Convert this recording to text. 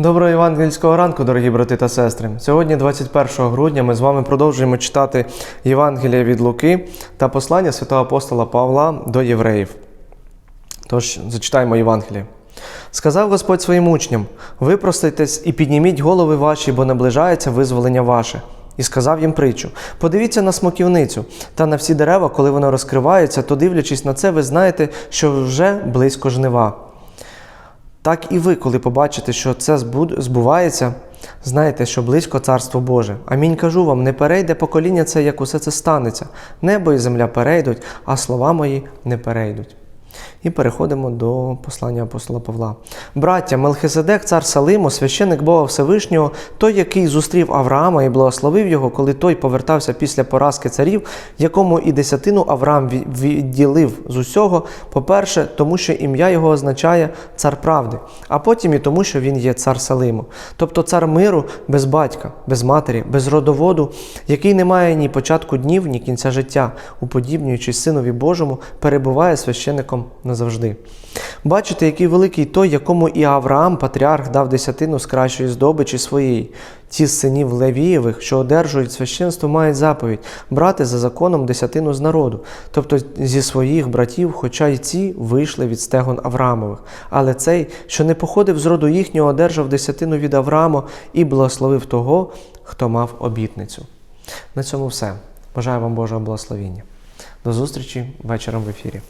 Доброго євангельського ранку, дорогі брати та сестри. Сьогодні, 21 грудня, ми з вами продовжуємо читати Євангелія від Луки та послання святого апостола Павла до євреїв. Тож зачитаємо Євангеліє. Сказав Господь своїм учням: випростайтесь і підніміть голови ваші, бо наближається визволення ваше. І сказав їм притчу: подивіться на смоківницю та на всі дерева, коли воно розкривається, то дивлячись на це, ви знаєте, що вже близько жнива. Так і ви, коли побачите, що це збувається, знаєте, що близько Царство Боже. Амінь кажу вам, не перейде покоління це, як усе це станеться. Небо і земля перейдуть, а слова мої не перейдуть. І переходимо до послання апостола Павла. Браття, Мелхиседек, цар Салиму, священик Бога Всевишнього, той, який зустрів Авраама і благословив його, коли той повертався після поразки царів, якому і десятину Авраам відділив з усього, по-перше, тому що ім'я його означає цар правди, а потім і тому, що він є цар Салиму, тобто цар миру без батька, без матері, без родоводу, який не має ні початку днів, ні кінця життя, уподібнюючись Синові Божому, перебуває священником назавжди. Бачите, який великий той, якому і Авраам, патріарх, дав десятину з кращої здобичі своєї. Ті з синів Левієвих, що одержують священство, мають заповідь брати за законом десятину з народу, тобто зі своїх братів, хоча й ці вийшли від стегон Авраамових. Але цей, що не походив з роду їхнього, одержав десятину від Авраама і благословив того, хто мав обітницю. На цьому все. Бажаю вам Божого благословіння. До зустрічі вечором в ефірі.